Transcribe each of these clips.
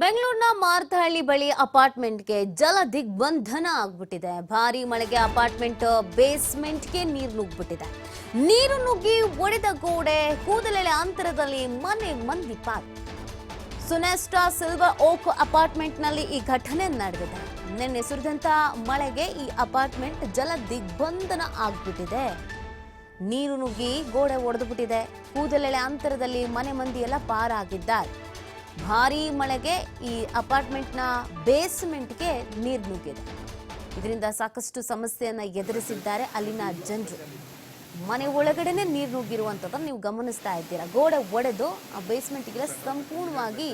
ಬೆಂಗಳೂರಿನ ಮಾರ್ತಹಳ್ಳಿ ಬಳಿ ಅಪಾರ್ಟ್ಮೆಂಟ್ಗೆ ಜಲ ದಿಗ್ಬಂಧನ ಆಗ್ಬಿಟ್ಟಿದೆ. ಭಾರಿ ಮಳೆಗೆ ಅಪಾರ್ಟ್ಮೆಂಟ್ ಬೇಸ್ಮೆಂಟ್ಗೆ ನೀರು ನುಗ್ಬಿಟ್ಟಿದೆ ನೀರು ನುಗ್ಗಿ ಒಡೆದ ಗೋಡೆ, ಕೂದಲೆಳೆ ಅಂತರದಲ್ಲಿ ಮನೆ ಮಂದಿ ಪಾಲ್. ಸುನೆಸ್ಟಾ ಸಿಲ್ವರ್ ಓಕ್ ಅಪಾರ್ಟ್ಮೆಂಟ್ನಲ್ಲಿ ಈ ಘಟನೆ ನಡೆದಿದೆ. ನಿನ್ನೆ ಸುರಿದಂತ ಮಳೆಗೆ ಈ ಅಪಾರ್ಟ್ಮೆಂಟ್ ಜಲ ದಿಗ್ಬಂಧನ ಆಗ್ಬಿಟ್ಟಿದೆ. ನೀರು ನುಗ್ಗಿ ಗೋಡೆ ಒಡೆದುಬಿಟ್ಟಿದೆ ಕೂದಲೆಳೆ ಅಂತರದಲ್ಲಿ ಮನೆ ಮಂದಿ ಎಲ್ಲ ಪಾರಾಗಿದ್ದಾರೆ. ಭಾರೀ ಮಳೆಗೆ ಈ ಅಪಾರ್ಟ್ಮೆಂಟ್ನ ಬೇಸ್ಮೆಂಟ್ಗೆ ನೀರು ನುಗ್ಗಿದೆ ಇದರಿಂದ ಸಾಕಷ್ಟು ಸಮಸ್ಯೆಯನ್ನು ಎದುರಿಸಿದ್ದಾರೆ ಅಲ್ಲಿನ ಜನರು. ಮನೆ ಒಳಗಡೆನೆ ನೀರು ನುಗ್ಗಿರುವಂಥದ್ದನ್ನು ನೀವು ಗಮನಿಸ್ತಾ ಇದ್ದೀರಾ? ಗೋಡೆ ಒಡೆದು ಆ ಬೇಸ್ಮೆಂಟಿಗೆಲ್ಲ ಸಂಪೂರ್ಣವಾಗಿ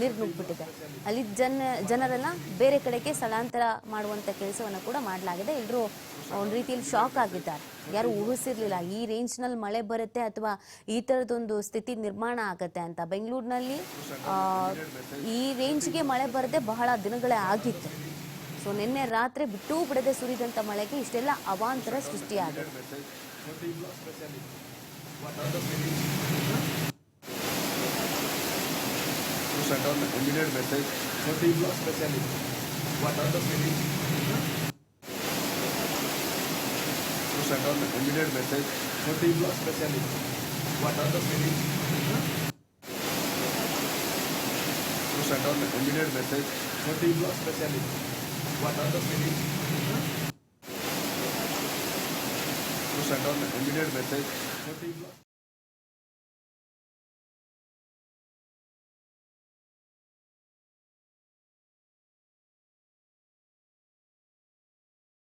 ನೀರು ನುಗ್ಗಿಬಿಟ್ಟಿದೆ. ಅಲ್ಲಿ ಜನ, ಜನರೆಲ್ಲ ಬೇರೆ ಕಡೆಗೆ ಸ್ಥಳಾಂತರ ಮಾಡುವಂಥ ಕೆಲಸವನ್ನು ಕೂಡ ಮಾಡಲಾಗಿದೆ. ಎಲ್ಲರೂ ಒಂದು ರೀತಿಯಲ್ಲಿ ಶಾಕ್ ಆಗಿದ್ದಾರೆ. ಯಾರು ಊಹಿಸಿರ್ಲಿಲ್ಲ ಈ ರೇಂಜ್ನಲ್ಲಿ ಮಳೆ ಬರುತ್ತೆ ಅಥವಾ ಈ ತರದೊಂದು ಸ್ಥಿತಿ ನಿರ್ಮಾಣ ಆಗುತ್ತೆ ಅಂತ. ಬೆಂಗಳೂರಿನಲ್ಲಿ ಈ ರೇಂಜ್ಗೆ ಮಳೆ ಬರದೆ ಬಹಳ ದಿನಗಳೇ ಆಗಿತ್ತು. ಸೊ ನಿನ್ನೆ ರಾತ್ರಿ ಬಿಟ್ಟೂ ಬಿಡದೆ ಸುರಿದಂಥ ಮಳೆಗೆ ಇಷ್ಟೆಲ್ಲ ಅವಾಂತರ ಸೃಷ್ಟಿಯಾಗಿದೆ to send out an immediate message for the block specialist. What are the feelings? To send out an immediate message for the block specialist. What are the feelings? To send out an immediate message for the block specialist. What are the feelings? To send out an immediate message